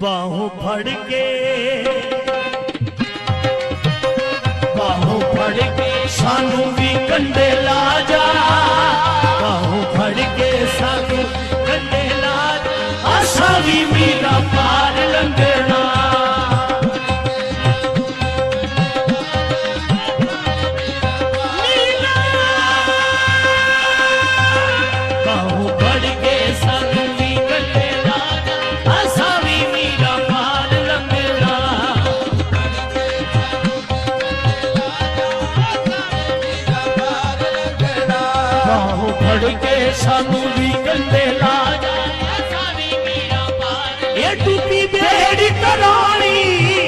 ਬਾਹੋਂ ਫੜ ਕੇ ਬਾਹੋਂ ਫੜ ਕੇ ਸਾਨੂੰ ਵੀ ਕੰਡੇ ਲਾ ਜਾ ਬਾਹੋਂ ਫੜ ਕੇ ਸਾਨੂੰ ਕੰਡੇ ਲਾ ਜਾ ਅਸਾਂ ਵੀ ਮੀਰਾ ਪਾਰ ਲੰਘਣਾ ਕੇ ਸਾਨੂੰ ਵੀ ਕੰਦੇ ਲਾ ਜਾ ਅਸਾਂ ਵੀ ਪੀਰਾਂ ਪਾਰ ਇਹ ਟੁੱਟੀ ਬੇੜੀ ਕਰਾਣੀ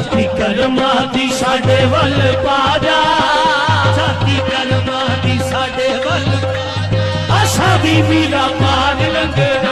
ਸਾਥੀ ਕਰਮਾਂ ਦੀ ਸਾਡੇ ਵੱਲ ਪਾ ਜਾ। ਸਾਥੀ ਕਰਮਾਂ ਦੀ ਸਾਡੇ ਵੱਲ ਆਸ਼ਾ ਦੀ ਵੀਰਾ ਪਾਰ ਲੰਘਣਾ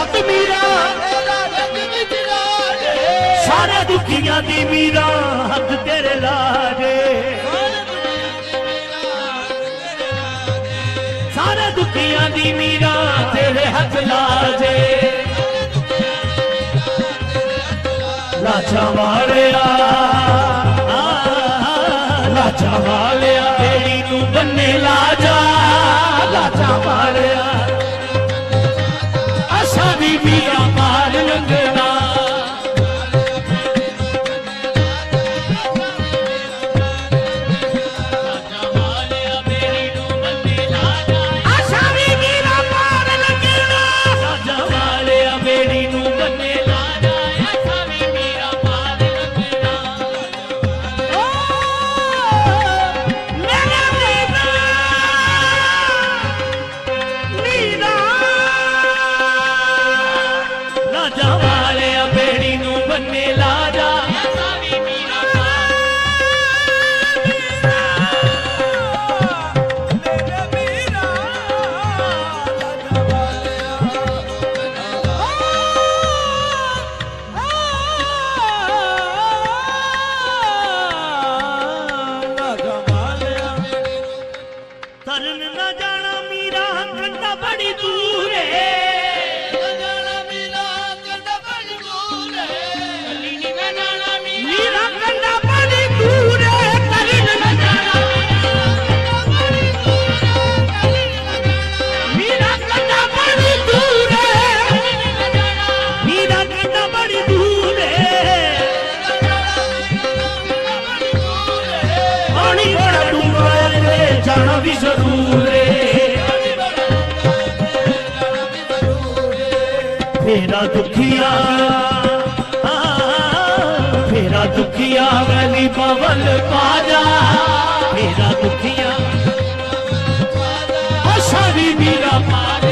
ਜੱਗ ਮੀਰਾ ਸਾਰੇ ਦੁਖੀਆਂ ਦੀ ਮੀਰਾ ਹੱਥ ਤੇਰੇ ਲਾਗੇ ਸਾਰੇ ਦੁਖੀਆਂ ਦੀ ਮੀਰਾ ਤੇਰੇ ਹੱਥ ਲਾਗੇ ਲਾਚਾ ਵਾਲਿਆ ਲਾਚਾ ਵਾਲਿਆ ਤੇਰੀ ਨੂੰ ਬੰਨੇ ਲਾਜਾ। ਲਾਚਾ ਵਾਲਿਆ। ਫੇਰਾ ਦੁਖੀਆ ਆ, ਫੇਰਾ ਦੁਖੀਆ ਵੈਲੀ ਪਵਨ ਪਾਜਾ ਫੇਰਾ ਦੁਖੀਆ ਆਸ਼ਾ ਵੀ ਮੀਰਾ ਪਾਰ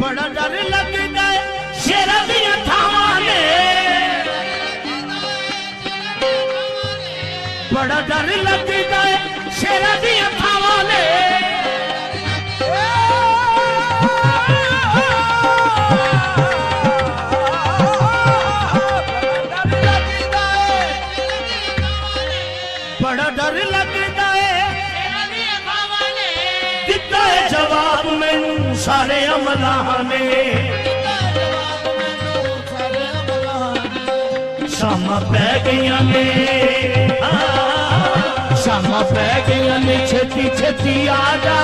ਬੜਾ ਡਰ ਲੱਗਦਾ ਏ। ਸ਼ੇਰਾਂ ਦੀਆਂ ਥਾਵਾਂ ਨੇ। ਬੜਾ ਡਰ ਲੱਗਦਾ ਏ। ਸ਼ੇਰਾਂ ਦੀਆਂ ਸਾਰੇ ਅਮਲਾਂ ਨੇ ਸ਼ਾਮਾਂ ਪੈ ਗਈਆਂ ਨੇ ਹਾਂ, ਸ਼ਾਮਾਂ ਪੈ ਗਈਆਂ ਨੇ ਛੇਤੀ ਛੇਤੀ ਆ ਜਾ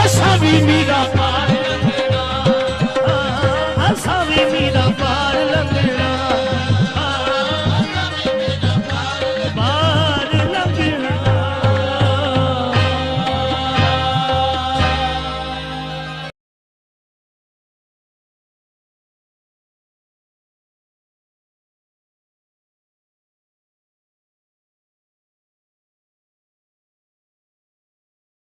ਆਸ਼ਾ ਵੀ ਮੇਰਾ